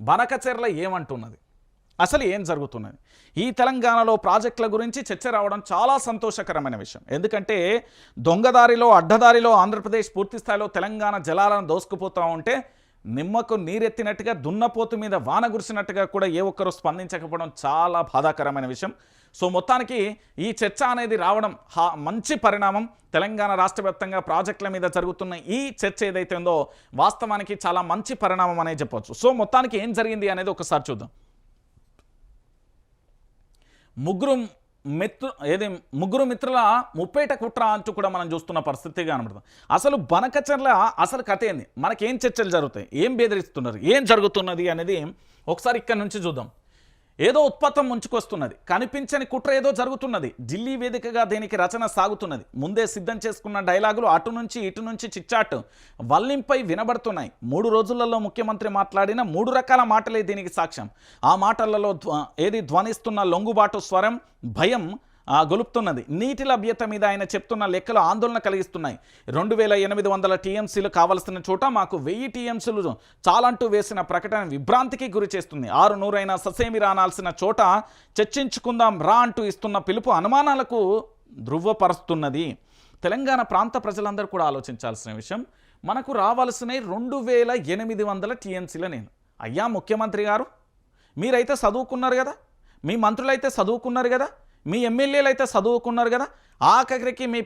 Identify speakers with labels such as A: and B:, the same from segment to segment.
A: బనకచెర్ల ఏమంటున్నది? అసలు ఏం జరుగుతున్నది? ఈ తెలంగాణలో ప్రాజెక్టుల గురించి చర్చ రావడం చాలా సంతోషకరమైన విషయం. ఎందుకంటే దొంగదారిలో అడ్డదారిలో ఆంధ్రప్రదేశ్ పూర్తి స్థాయిలో తెలంగాణ జలాలను దోసుకుపోతూ ఉంటే నిమ్మకు నీరెత్తినట్టుగా దున్నపోతు మీద వాన గురిసినట్టుగా కూడా ఏ ఒక్కరూ స్పందించకపోవడం చాలా బాధాకరమైన విషయం. సో మొత్తానికి ఈ చర్చ అనేది రావడం హా మంచి పరిణామం. తెలంగాణ రాష్ట్ర వ్యాప్తంగా ప్రాజెక్టుల మీద జరుగుతున్న ఈ చర్చ ఏదైతే ఉందో వాస్తవానికి చాలా మంచి పరిణామం అనేది చెప్పొచ్చు. సో మొత్తానికి ఏం జరిగింది అనేది ఒకసారి చూద్దాం. ముగ్గురు మిత్రు ఏది ముగ్గురు మిత్రుల ముప్పేట కుట్ర అంటూ కూడా మనం చూస్తున్న పరిస్థితి కనబడుతుంది. అసలు బనకచర్ల అసలు కథ ఏంది? మనకేం చర్చలు జరుగుతాయి? ఏం బెదిరిస్తున్నారు? ఏం జరుగుతున్నది అనేది ఒకసారి ఇక్కడ నుంచి చూద్దాం. ఏదో ఉత్పత్తం ముంచుకొస్తున్నది. కనిపించని కుట్ర ఏదో జరుగుతున్నది. ఢిల్లీ వేదికగా దీనికి రచన సాగుతున్నది. ముందే సిద్ధం చేసుకున్న డైలాగులు అటు నుంచి ఇటు నుంచి చిచ్చాట్ వల్లింపై వినబడుతున్నాయి. మూడు రోజులలో ముఖ్యమంత్రి మాట్లాడిన మూడు రకాల మాటలే దీనికి సాక్ష్యం. ఆ మాటలలో ఏది ధ్వనిస్తున్న లొంగుబాటు స్వరం భయం గొలుపుతున్నది. నీటి లభ్యత మీద ఆయన చెప్తున్న లెక్కలు ఆందోళన కలిగిస్తున్నాయి. రెండు వేల ఎనిమిది వందల టీఎంసీలు కావలసిన చోట మాకు వెయ్యి టీఎంసీలు చాలంటూ వేసిన ప్రకటన విభ్రాంతికి గురి చేస్తుంది. ఆరు నూరైన ససేమి రానాల్సిన చోట చర్చించుకుందాం రా అంటూ ఇస్తున్న పిలుపు అనుమానాలకు ధృవపరుస్తున్నది తెలంగాణ ప్రాంత ప్రజలందరూ కూడా ఆలోచించాల్సిన విషయం మనకు రావాల్సిన రెండు వేల ఎనిమిది వందల టీఎంసీల నేను. అయ్యా ముఖ్యమంత్రి గారు మీరైతే చదువుకున్నారు కదా? మీ మంత్రులైతే చదువుకున్నారు కదా? మీ ఎమ్మెల్యేలు అయితే చదువుకున్నారు కదా? ఆఖరికి మీ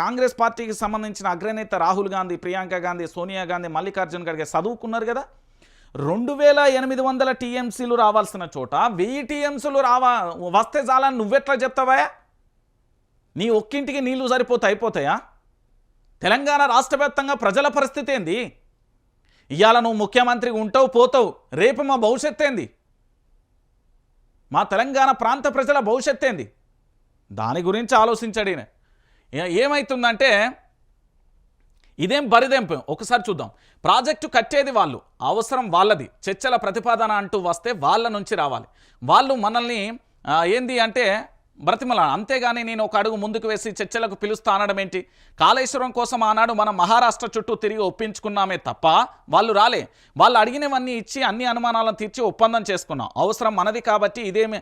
A: కాంగ్రెస్ పార్టీకి సంబంధించిన అగ్రనేత రాహుల్ గాంధీ ప్రియాంక గాంధీ సోనియా గాంధీ మల్లికార్జున్ ఖర్గే చదువుకున్నారు కదా? రెండు వేల ఎనిమిది వందల టీఎంసీలు రావాల్సిన చోట వెయ్యి టీఎంసీలు రావా వస్తే చాలని నువ్వెట్లా చెప్తావా నీ ఒక్కింటికి నీళ్ళు సరిపోతే అయిపోతాయా? తెలంగాణ రాష్ట్రవ్యాప్తంగా ప్రజల పరిస్థితి ఏంది? ఇవాళ నువ్వు ముఖ్యమంత్రి ఉంటావు పోతావు రేపు మా భవిష్యత్ ఏంది? మా తెలంగాణ ప్రాంత ప్రజల భవిష్యత్ ఏంది? దాని గురించి ఆలోచించాడు ఈయన. ఏమవుతుందంటే ఇదేం బరిదెంపు? ఒకసారి చూద్దాం. ప్రాజెక్టు కట్టేది వాళ్ళు అవసరం వాళ్ళది. చర్చల ప్రతిపాదన అంటూ వస్తే వాళ్ళ నుంచి రావాలి. వాళ్ళు మనల్ని ఏంది అంటే బ్రతిమల అంతేగాని నేను ఒక అడుగు ముందుకు వేసి చర్చలకు పిలుస్తా అనడం ఏంటి? కాళేశ్వరం కోసం ఆనాడు మనం మహారాష్ట్ర చుట్టూ తిరిగి ఒప్పించుకున్నామే తప్ప వాళ్ళు రాలే. వాళ్ళు అడిగినవన్నీ ఇచ్చి అన్ని అనుమానాలను తీర్చి ఒప్పందం చేసుకున్నాం. అవసరం మనది కాబట్టి ఇదేమి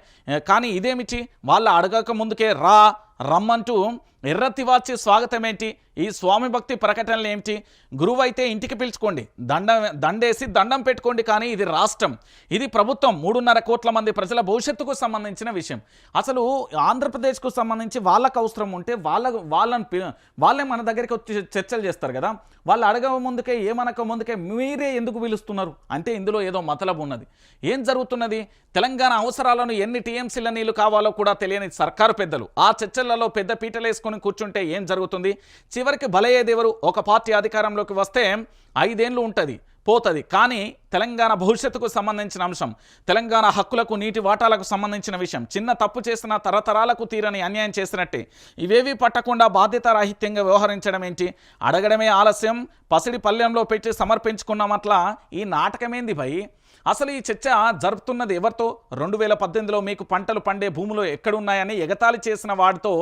A: కానీ ఇదేమిటి? వాళ్ళు అడగక ముందుకే రా రమ్మంటూ ఎర్రతివాచి స్వాగతం ఏంటి ఈ స్వామి భక్తి ప్రకటనలు ఏమిటి గురువు అయితే ఇంటికి పిలుచుకోండి. దండం దండేసి దండం పెట్టుకోండి కానీ ఇది రాష్ట్రం. ఇది ప్రభుత్వం మూడున్నర కోట్ల మంది ప్రజల భవిష్యత్తుకు సంబంధించిన విషయం. అసలు ఆంధ్రప్రదేశ్కు సంబంధించి వాళ్ళకు అవసరం ఉంటే వాళ్ళ వాళ్ళని వాళ్ళే మన దగ్గరికి వచ్చి చర్చలు చేస్తారు కదా. వాళ్ళు అడగ ముందుకే ఏమనక ముందుకే మీరే ఎందుకు పిలుస్తున్నారు? అంటే ఇందులో ఏదో మతలబు ఉన్నది. ఏం జరుగుతున్నది? తెలంగాణ అవసరాలను ఎన్ని టీఎంసీల నీళ్ళు కావాలో కూడా తెలియని సర్కారు పెద్దలు. ఆ చర్చలు చర్చలలో పెద్ద పీటలేసుకొని కూర్చుంటే ఏం జరుగుతుంది? చివరికి బలయ్యేదెవరు ఒక పార్టీ అధికారంలోకి వస్తే ఐదేండ్లు ఉంటుంది పోతుంది. కానీ తెలంగాణ భవిష్యత్తుకు సంబంధించిన అంశం తెలంగాణ హక్కులకు నీటి వాటాలకు సంబంధించిన విషయం చిన్న తప్పు చేసిన తరతరాలకు తీరని అన్యాయం చేసినట్టే. ఇవేవి పట్టకుండా బాధ్యతారాహిత్యంగా వ్యవహరించడం ఏంటి? అడగడమే ఆలస్యం. పసిడి పల్లెంలో పెట్టి సమర్పించుకున్నామట్లా ఈ నాటకమేంది భయ్? అసలు ఈ చర్చ జరుపుతున్నది ఎవరితో? రెండు వేల పద్దెనిమిదిలో మీకు పంటలు పండే భూములు ఎక్కడున్నాయని ఎగతాళి చేసిన వాడితో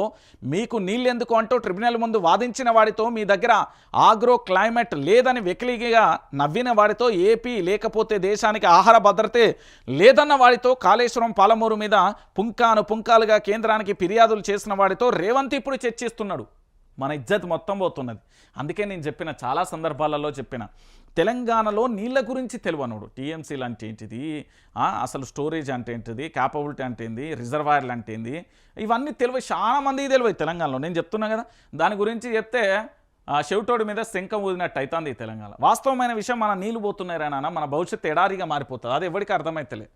A: మీకు నీళ్ళెందుకు అంటూ ట్రిబ్యునల్ ముందు వాదించిన వాడితో మీ దగ్గర ఆగ్రో క్లైమేట్ లేదని వెకిలిగా నవ్విన వాడితో ఏపీ లేకపోతే దేశానికి ఆహార భద్రతే లేదన్న వాడితో కాళేశ్వరం పాలమూరు మీద పుంకాను పుంకాలుగా కేంద్రానికి ఫిర్యాదులు చేసిన వాడితో రేవంత్ ఇప్పుడు చర్చిస్తున్నాడు. మన ఇజ్జత్ మొత్తం పోతున్నది. అందుకే నేను చెప్పిన చాలా సందర్భాలలో చెప్పిన. తెలంగాణలో నీళ్ళ గురించి తెలియనుడు టీఎంసీలు అంటే ఏంటిది? అసలు స్టోరేజ్ అంటే ఏంటిది? క్యాపబిలిటీ అంటే ఏంది? రిజర్వాయర్లు అంటే ఏంది? ఇవన్నీ తెలివి చాలా మందికి తెలియదు తెలంగాణలో. నేను చెప్తున్నా కదా దాని గురించి చెప్తే ఆ, చెవిటోడి మీద శంఖం ఊదినట్టు అవుతుంది తెలంగాణ. వాస్తవమైన విషయం మన నీళ్ళు పోతున్నాయి నాన్న మన భవిష్యత్తు ఎడారిగా మారిపోతుంది. అది ఎవరికి అర్థమైతలే.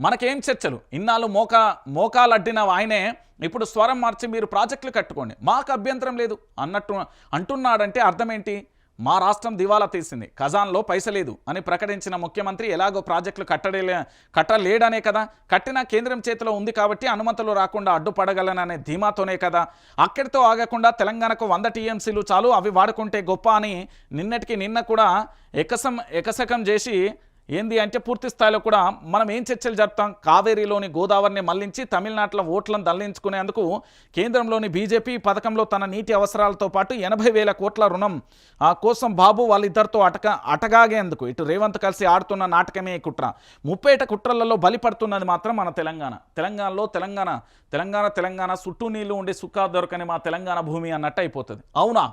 A: మనకేం చర్చలు? ఇన్నాళ్ళు మోకా మోకాలు అడ్డిన ఆయనే ఇప్పుడు స్వరం మార్చి మీరు ప్రాజెక్టులు కట్టుకోండి. మాకు అభ్యంతరం లేదు. అన్నట్టు అంటున్నాడంటే అర్థం ఏంటి మా రాష్ట్రం దివాలా తీసింది. ఖజాన్లో పైసలేదు అని ప్రకటించిన ముఖ్యమంత్రి ఎలాగో ప్రాజెక్టులు కట్టడలే కట్టలేడనే కదా? కట్టిన కేంద్రం చేతిలో ఉంది కాబట్టి అనుమతులు రాకుండా అడ్డుపడగలననే ధీమాతోనే కదా? అక్కడితో ఆగకుండా తెలంగాణకు వంద టీఎంసీలు చాలు అవి వాడుకుంటే గొప్ప అని నిన్నటికి నిన్న కూడా ఎకసం ఎకసకం చేసి ఏంది అంటే పూర్తి స్థాయిలో కూడా మనం ఏం చర్చలు జరుపుతాం? కావేరీలోని గోదావరిని మళ్ళించి తమిళనాడులో ఓట్లను దల్లించుకునేందుకు కేంద్రంలోని బీజేపీ పథకంలో తన నీటి అవసరాలతో పాటు ఎనభై వేల కోట్ల రుణం ఆ కోసం బాబు వాళ్ళిద్దరితో అటక అటగాగేందుకు. ఇటు రేవంత్ కలిసి ఆడుతున్న నాటకమే కుట్ర. ముప్పేట కుట్రలలో బలిపడుతున్నది మాత్రం మన తెలంగాణ. తెలంగాణలో తెలంగాణ తెలంగాణ తెలంగాణ చుట్టూ నీళ్ళు ఉండే సుఖా దొరకని మా తెలంగాణ భూమి అన్నట్టు అయిపోతుంది. అవునా?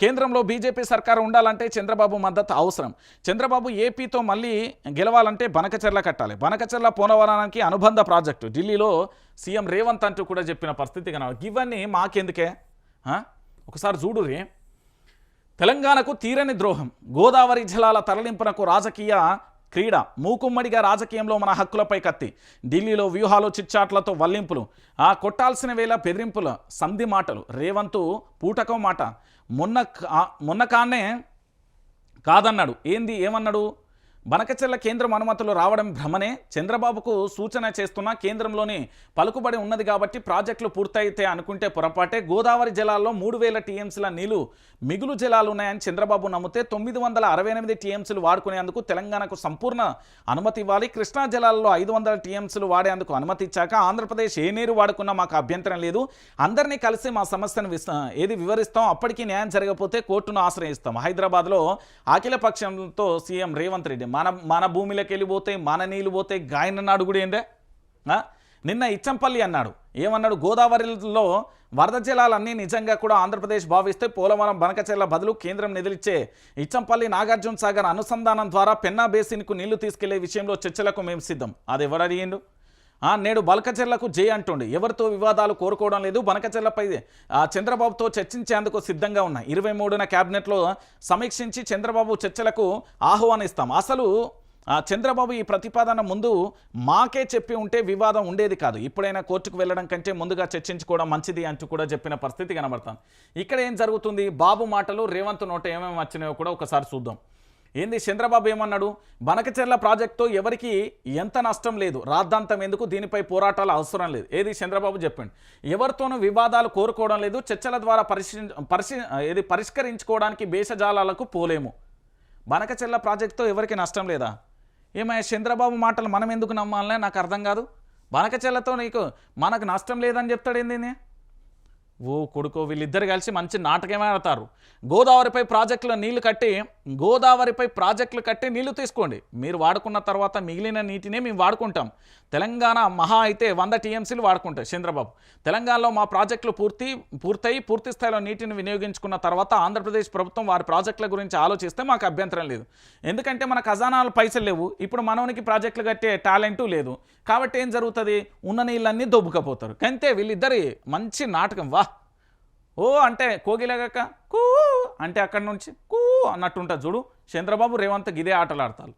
A: కేంద్రంలో బీజేపీ సర్కారు ఉండాలంటే చంద్రబాబు మద్దతు అవసరం. చంద్రబాబు ఏపీతో మళ్ళీ గెలవాలంటే బనకచెర్ల కట్టాలి. బనకచెర్ల పోలవరానికి అనుబంధ ప్రాజెక్టు. ఢిల్లీలో సీఎం రేవంత్ అంటూ కూడా చెప్పిన పరిస్థితి కనబడి ఇవన్నీ మాకెందుకే? ఒకసారి చూడురే తెలంగాణకు తీరని ద్రోహం. గోదావరి జలాల తరలింపునకు రాజకీయ క్రీడ. మూకుమ్మడిగా రాజకీయంలో మన హక్కులపై కత్తి. ఢిల్లీలో వ్యూహాలు చిచ్చాట్లతో వల్లింపులు. ఆ కొట్టాల్సిన వేళ బెదిరింపుల సంధి మాటలు. రేవంతు పూటకం మాట. మొన్న కా- మొన్న కానే కాదన్నాడు. ఏంది? ఏమన్నాడు? బనకచెల్ల కేంద్రం అనుమతులు రావడం భ్రమనే చంద్రబాబుకు సూచన చేస్తున్న కేంద్రంలోని పలుకుబడి ఉన్నది కాబట్టి ప్రాజెక్టులు పూర్తయితే అనుకుంటే పొరపాటే. గోదావరి జలాల్లో మూడు వేల టీఎంసీల నీళ్ళు మిగులు జలాలు ఉన్నాయని చంద్రబాబు నమ్మితే తొమ్మిది వందల అరవై ఎనిమిది టీఎంసీలు వాడుకునేందుకు తెలంగాణకు సంపూర్ణ అనుమతి ఇవ్వాలి. కృష్ణా జలాల్లో ఐదు వందల టీఎంసీలు వాడేందుకు అనుమతి ఇచ్చాక ఆంధ్రప్రదేశ్ ఏ నీరు వాడుకున్నా మాకు అభ్యంతరం లేదు. అందరినీ కలిసి మా సమస్యను ఏది వివరిస్తాం? అప్పటికి న్యాయం జరగకపోతే కోర్టును ఆశ్రయిస్తాం. హైదరాబాద్లో అఖిల పక్షంతో సీఎం రేవంత్ రెడ్డి మన మన భూమిలోకి వెళ్ళిపోతాయి మన నీళ్ళు పోతే గాయనన్నాడు కూడా ఏందే? నిన్న ఇచ్చంపల్లి అన్నాడు. ఏమన్నాడు? గోదావరిలో వరద జలాలన్నీ నిజంగా కూడా ఆంధ్రప్రదేశ్ భావిస్తే పోలవరం బనకచెర్ల బదులు కేంద్రం నిధులిచ్చే ఇచ్చంపల్లి నాగార్జున సాగర్ అనుసంధానం ద్వారా పెన్నా బేసిన్కు నీళ్ళు తీసుకెళ్ళే విషయంలో చర్చలకు మేము సిద్ధం. అది ఎవరు అడిగిండు? నేడు బలకచెర్లకు జై అంటుండు. ఎవరితో వివాదాలు కోరుకోవడం లేదు. బనకచెర్లపై చంద్రబాబుతో చర్చించేందుకు సిద్ధంగా ఉన్నాయి ఇరవై మూడున క్యాబినెట్లో సమీక్షించి చంద్రబాబు చర్చలకు ఆహ్వానిస్తాం అసలు చంద్రబాబు ఈ ప్రతిపాదన ముందు మాకే చెప్పి ఉంటే వివాదం ఉండేది కాదు. ఇప్పుడైనా కోర్టుకు వెళ్ళడం కంటే ముందుగా చర్చించుకోవడం మంచిది అంటూ కూడా చెప్పిన పరిస్థితి కనబడతాం. ఇక్కడ ఏం జరుగుతుంది? బాబు మాటలు రేవంత్ నోట ఏమేమి వచ్చినాయో కూడా ఒకసారి చూద్దాం. ఏంది చంద్రబాబు ఏమన్నాడు? బనకచెర్ల ప్రాజెక్టుతో ఎవరికి ఎంత నష్టం లేదు. రాద్ధాంతం ఎందుకు? దీనిపై పోరాటాలు అవసరం లేదు. ఏది చంద్రబాబు చెప్పండి? ఎవరితోనూ వివాదాలు కోరుకోవడం లేదు. చర్చల ద్వారా పరిశీ పరిశీ ఏది పరిష్కరించుకోవడానికి భేషజాలాలకు పోలేము. బనకచెర్ల ప్రాజెక్టుతో ఎవరికి నష్టం లేదా? ఏమయ్యా చంద్రబాబు మాటలు మనం ఎందుకు నమ్మాలనే నాకు అర్థం కాదు. బనకచెర్లతో నీకు మనకు నష్టం లేదని చెప్తాడు ఏంది ఓ కొడుకో వీళ్ళిద్దరు కలిసి మంచి నాటకమే ఆడతారు. గోదావరిపై ప్రాజెక్టులో నీళ్ళు కట్టి గోదావరిపై ప్రాజెక్టులు కట్టి నీళ్ళు తీసుకోండి. మీరు వాడుకున్న తర్వాత మిగిలిన నీటినే మేము వాడుకుంటాం. తెలంగాణ మహా అయితే వంద టీఎంసీలు వాడుకుంటాయి చంద్రబాబు. తెలంగాణలో మా ప్రాజెక్టులు పూర్తి పూర్తయి పూర్తి స్థాయిలో నీటిని వినియోగించుకున్న తర్వాత ఆంధ్రప్రదేశ్ ప్రభుత్వం వారి ప్రాజెక్టుల గురించి ఆలోచిస్తే మాకు అభ్యంతరం లేదు. ఎందుకంటే మన ఖజానాలు పైసలు లేవు. ఇప్పుడు మనవనికి ప్రాజెక్టులు కట్టే టాలెంటు లేదు. కాబట్టి ఏం జరుగుతుంది? ఉన్న నీళ్ళన్నీ దొబ్బుకపోతారు. కంతే వీళ్ళిద్దరి మంచి నాటకం. వా ఓ అంటే కోగిలగాక కూ అంటే అక్కడి నుంచి కూ అన్నట్టు ఉంటుంది చూడు. చంద్రబాబు రేవంత్ గిదే ఆటలాడతారు.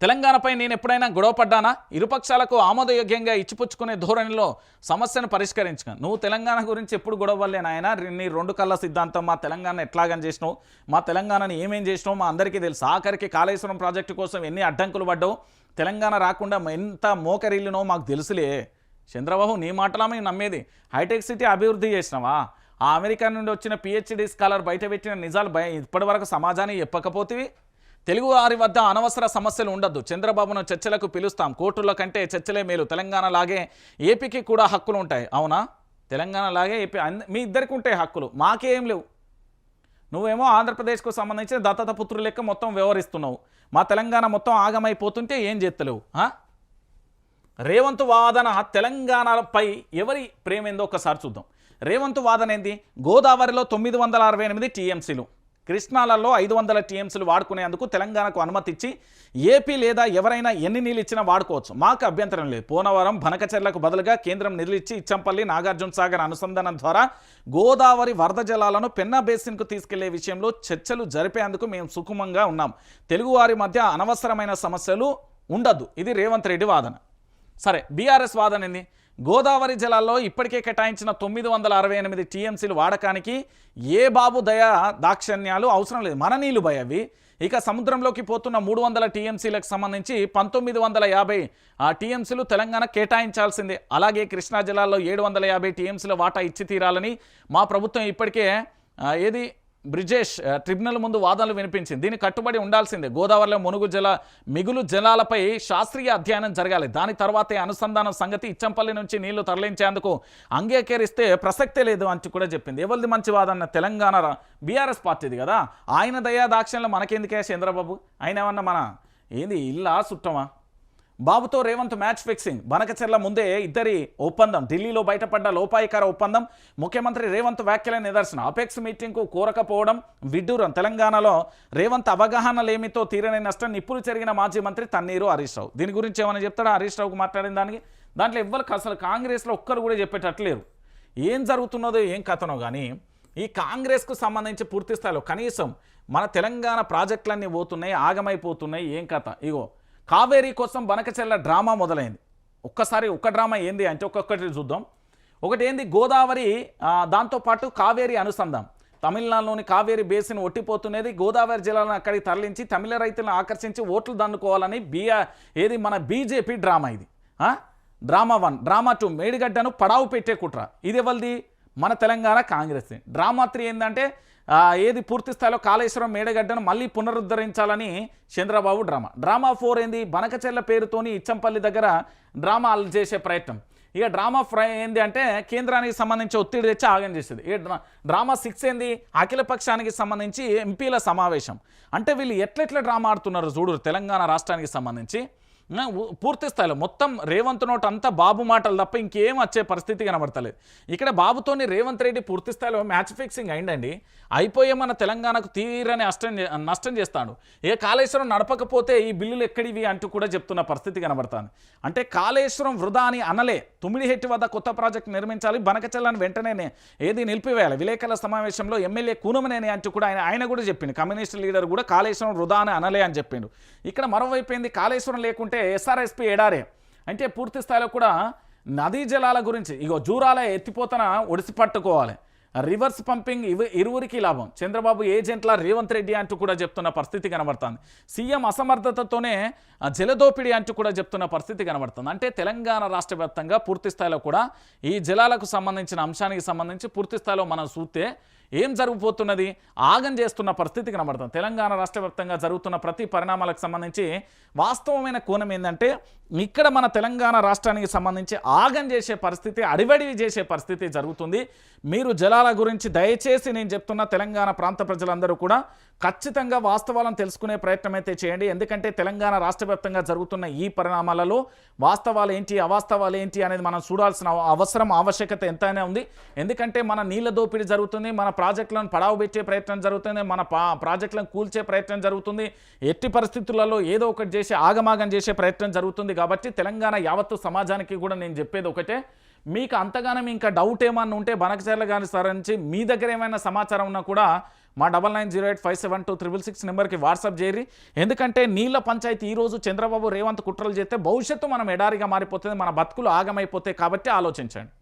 A: తెలంగాణపై నేను ఎప్పుడైనా గొడవపడ్డానా ఇరుపక్షాలకు ఆమోదయోగ్యంగా ఇచ్చిపుచ్చుకునే ధోరణిలో సమస్యను పరిష్కరించుక. నువ్వు తెలంగాణ గురించి ఎప్పుడు గొడవలే నాయన? నీ రెండు కళ్ళ సిద్ధాంతం మా తెలంగాణ ఎట్లాగని చేసినావు? మా తెలంగాణని ఏమేం చేసినావు? మా అందరికీ తెలుసు. ఆఖరికి కాళేశ్వరం ప్రాజెక్టు కోసం ఎన్ని అడ్డంకులు పడ్డావు? తెలంగాణ రాకుండా ఎంత మోకరిల్లినో మాకు తెలుసులే. చంద్రబాబు నీ మాటలా మేము నమ్మేది. హైటెక్ సిటీ అభివృద్ధి చేసినావా? ఆ అమెరికా నుండి వచ్చిన పిహెచ్డి స్కాలర్ బయట పెట్టిన నిజాలు భయ ఇప్పటివరకు సమాజానికి చెప్పకపోతేవి తెలుగు వారి వద్ద అనవసర సమస్యలు ఉండద్దు. చంద్రబాబును చర్చలకు పిలుస్తాం. కోర్టుల కంటే చర్చలే మేలు. తెలంగాణ లాగే ఏపీకి కూడా హక్కులు ఉంటాయి. అవునా? తెలంగాణ లాగే ఏపీ మీ ఇద్దరికి ఉంటాయి హక్కులు. మాకేం లేవు. నువ్వేమో ఆంధ్రప్రదేశ్కు సంబంధించిన దత్తత పుత్రులు లెక్క మొత్తం వ్యవహరిస్తున్నావు. మా తెలంగాణ మొత్తం ఆగమైపోతుంటే ఏం చేస్తలేవు రేవంత్ వాదన తెలంగాణపై ఎవరి ప్రేమేందో ఒకసారి చూద్దాం. రేవంత్ వాదన ఏంది? గోదావరిలో తొమ్మిది వందల అరవై ఎనిమిది టీఎంసీలు కృష్ణాలలో ఐదు వందల టీఎంసీలు వాడుకునేందుకు తెలంగాణకు అనుమతి ఇచ్చి ఏపీ లేదా ఎవరైనా ఎన్ని నీళ్ళు ఇచ్చినా వాడుకోవచ్చు. మాకు అభ్యంతరం లేదు. పోనవరం బనకచర్లకు బదులుగా కేంద్రం నిధులు ఇచ్చి ఇచ్చంపల్లి నాగార్జున సాగర్ అనుసంధానం ద్వారా గోదావరి వరద జలాలను పెన్నా బేసిన్కు తీసుకెళ్ళే విషయంలో చర్చలు జరిపేందుకు మేము సుకుమంగా ఉన్నాం. తెలుగువారి మధ్య అనవసరమైన సమస్యలు ఉండదు. ఇది రేవంత్ రెడ్డి వాదన. సరే బీఆర్ఎస్ వాదన ఏంది? గోదావరి జలాల్లో ఇప్పటికే కేటాయించిన తొమ్మిది వందల అరవై ఎనిమిది టీఎంసీలు వాడకానికి ఏ బాబు దయ దాక్షణ్యాలు అవసరం లేదు. మన భయవి ఇక సముద్రంలోకి పోతున్న మూడు వందల టీఎంసీలకు సంబంధించి పంతొమ్మిది వందల యాభై ఆ టీఎంసీలు తెలంగాణ కేటాయించాల్సిందే. అలాగే కృష్ణా జిల్లాలో ఏడు వందల యాభై టీఎంసీల వాటా ఇచ్చి తీరాలని మా ప్రభుత్వం ఇప్పటికే ఏది? బ్రిజేష్ ట్రిబ్యునల్ ముందు వాదనలు వినిపించింది. దీనికి కట్టుబడి ఉండాల్సిందే. గోదావరిలో మునుగు జల మిగులు జలాలపై శాస్త్రీయ అధ్యయనం జరగాలి. దాని తర్వాతే అనుసంధానం సంగతి ఇచ్చంపల్లి నుంచి నీళ్ళు తరలించేందుకు అంగీకరిస్తే ప్రసక్తే లేదు అని కూడా చెప్పింది. ఎవరిది మంచి వాదన? తెలంగాణ బీఆర్ఎస్ పార్టీది కదా. ఆయన దయా దాక్షణలో మనకెందుకే చంద్రబాబు ఆయన ఏమన్నా మన ఏంది ఇల్లా సుట్టమా? బాబుతో రేవంత్ మ్యాచ్ ఫిక్సింగ్. బనకచెర్ల ముందే ఇద్దరి ఒప్పందం ఢిల్లీలో బయటపడ్డ లోపాయికార ఒప్పందం ముఖ్యమంత్రి రేవంత్ వ్యాఖ్యల నిదర్శనం. అపెక్స్ మీటింగ్కు కోరకపోవడం విడ్డూరం. తెలంగాణలో రేవంత్ అవగాహన లేమితో తీరని నష్టం నిప్పులు చెరిగిన మాజీ మంత్రి తన్నీరు హరీష్ రావు. దీని గురించి ఏమైనా చెప్తాడా? హరీష్ రావుకు మాట్లాడిన దానికి? దాంట్లో ఎవ్వరికి అసలు కాంగ్రెస్లో ఒక్కరు కూడా చెప్పేటట్లేరు. ఏం జరుగుతున్నదో ఏం కథనో కానీ ఈ కాంగ్రెస్కు సంబంధించి పూర్తి స్థాయిలో కనీసం మన తెలంగాణ ప్రాజెక్టులన్నీ పోతున్నాయి ఆగమైపోతున్నాయి ఏం కథ? ఇగో కావేరీ కోసం బనకచెల్ల డ్రామా మొదలైంది. ఒక్కసారి ఒక్క డ్రామా ఏంది అంటే ఒక్కొక్కటి చూద్దాం. ఒకటి ఏంది? గోదావరి దాంతోపాటు కావేరీ అనుసంధానం. తమిళనాడులోని కావేరి బేసిన్ ఒట్టిపోతున్నది. గోదావరి జిల్లాలను అక్కడికి తరలించి తమిళ రైతులను ఆకర్షించి ఓట్లు దండుకోవాలని బిఆర్ ఏది? మన బీజేపీ డ్రామా ఇది. డ్రామా వన్ డ్రామా టూ మేడిగడ్డను పడావు పెట్టే కుట్ర. ఇది ఎవరిది? మన తెలంగాణ కాంగ్రెస్ డ్రామా త్రీ ఏంటంటే ఏది పూర్తి స్థాయిలో కాళేశ్వరం మేడగడ్డను మళ్ళీ పునరుద్ధరించాలని చంద్రబాబు డ్రామా. డ్రామా ఫోర్ ఏంది? బనకచెర్ల పేరుతోని ఇచ్చంపల్లి దగ్గర డ్రామా చేసే ప్రయత్నం. ఇక డ్రామా ఫ్రై ఏంది అంటే కేంద్రానికి సంబంధించి ఒత్తిడి తెచ్చి ఆగం చేసేది. ఇక డ్రామా సిక్స్ ఏంది? అఖిల పక్షానికి సంబంధించి ఎంపీల సమావేశం. అంటే వీళ్ళు ఎట్లెట్ల డ్రామా ఆడుతున్నారు చూడు తెలంగాణ రాష్ట్రానికి సంబంధించి. పూర్తి స్థాయిలో మొత్తం రేవంత్ నోట్ అంతా బాబు మాటలు తప్ప ఇంకేం వచ్చే పరిస్థితి కనబడతలేదు. ఇక్కడ బాబుతోని రేవంత్ రెడ్డి పూర్తి స్థాయిలో మ్యాచ్ ఫిక్సింగ్ అయిందండి. అయిపోయే మన తెలంగాణకు తీరని నష్టం నష్టం చేస్తాడు. ఏ కాళేశ్వరం నడపకపోతే ఈ బిల్లులు ఎక్కడివి అంటూ కూడా చెప్తున్న పరిస్థితి కనబడుతుంది. అంటే కాళేశ్వరం వృధా అని అనలే. తుమ్మిడిహెట్టి వద్ద కొత్త ప్రాజెక్ట్ నిర్మించాలి. బనకచెల్లని వెంటనే ఏది నిలిపివేయాలి. విలేకరుల సమావేశంలో ఎమ్మెల్యే కూనమనేని అంటూ కూడా ఆయన ఆయన కూడా చెప్పింది కమ్యూనిస్ట్ లీడర్ కూడా కాళేశ్వరం వృధా అని అనలే అని చెప్పిండు. ఇక్కడ మరోవైపు ఏంది? కాళేశ్వరం లేకుంటే ఎస్ఆర్ఎస్పీ ఎడారే. అంటే పూర్తి స్థాయిలో కూడా నదీ జలాల గురించి ఇగో జూరాల ఎత్తిపోతన ఒడిసి పట్టుకోవాలి. రివర్స్ పంపింగ్ ఇవి ఇరువురికి లాభం. చంద్రబాబు ఏజెంట్ల రేవంత్ రెడ్డి అంటూ కూడా చెప్తున్న పరిస్థితి కనబడుతుంది. సీఎం అసమర్థతతోనే జలదోపిడి అంటూ కూడా చెప్తున్న పరిస్థితి కనబడుతుంది. అంటే తెలంగాణ రాష్ట్ర వ్యాప్తంగా పూర్తి స్థాయిలో కూడా ఈ జలాలకు సంబంధించిన అంశానికి సంబంధించి పూర్తి స్థాయిలో మనం చూస్తే ఏం జరిగిపోతున్నది ఆగం చేస్తున్న పరిస్థితి కనబడుతుంది. తెలంగాణ రాష్ట్ర వ్యాప్తంగా జరుగుతున్న ప్రతి పరిణామాలకు సంబంధించి వాస్తవమైన కోణం ఏంటంటే ఇక్కడ మన తెలంగాణ రాష్ట్రానికి సంబంధించి ఆగం చేసే పరిస్థితి అడివడివి చేసే పరిస్థితి జరుగుతుంది. మీరు జలాల గురించి దయచేసి నేను చెప్తున్న తెలంగాణ ప్రాంత ప్రజలందరూ కూడా ఖచ్చితంగా వాస్తవాలను తెలుసుకునే ప్రయత్నం అయితే చేయండి. ఎందుకంటే తెలంగాణ రాష్ట్ర జరుగుతున్న ఈ పరిణామాలలో వాస్తవాలు ఏంటి అవాస్తవాలు ఏంటి అనేది మనం చూడాల్సిన అవసరం ఆవశ్యకత ఎంతైనా ఉంది. ఎందుకంటే మన నీళ్ళ దోపిడీ జరుగుతుంది మన ప్రాజెక్టులను పడావు పెట్టే ప్రయత్నం జరుగుతుంది మన పా- ప్రాజెక్టులను కూల్చే ప్రయత్నం జరుగుతుంది ఎట్టి పరిస్థితులలో ఏదో ఒకటి చేసి ఆగమాగం చేసే ప్రయత్నం జరుగుతుంది కాబట్టి తెలంగాణ యావత్తు సమాజానికి కూడా నేను చెప్పేది ఒకటే. మీకు అంతగానం ఇంకా డౌట్ ఏమన్నా ఉంటే బనకచర్ల గారి సరించి మీ దగ్గర ఏమైనా సమాచారం ఉన్నా కూడా మా double nine zero eight five seven two triple six నెంబర్కి వాట్సాప్ చేయరి ఎందుకంటే నీళ్ళ పంచాయతీ ఈరోజు చంద్రబాబు రేవంత్ కుట్రలు చేస్తే భవిష్యత్తు మనం ఎడారిగా మారిపోతుంది మన బతుకులు ఆగమైపోతాయి కాబట్టి ఆలోచించండి.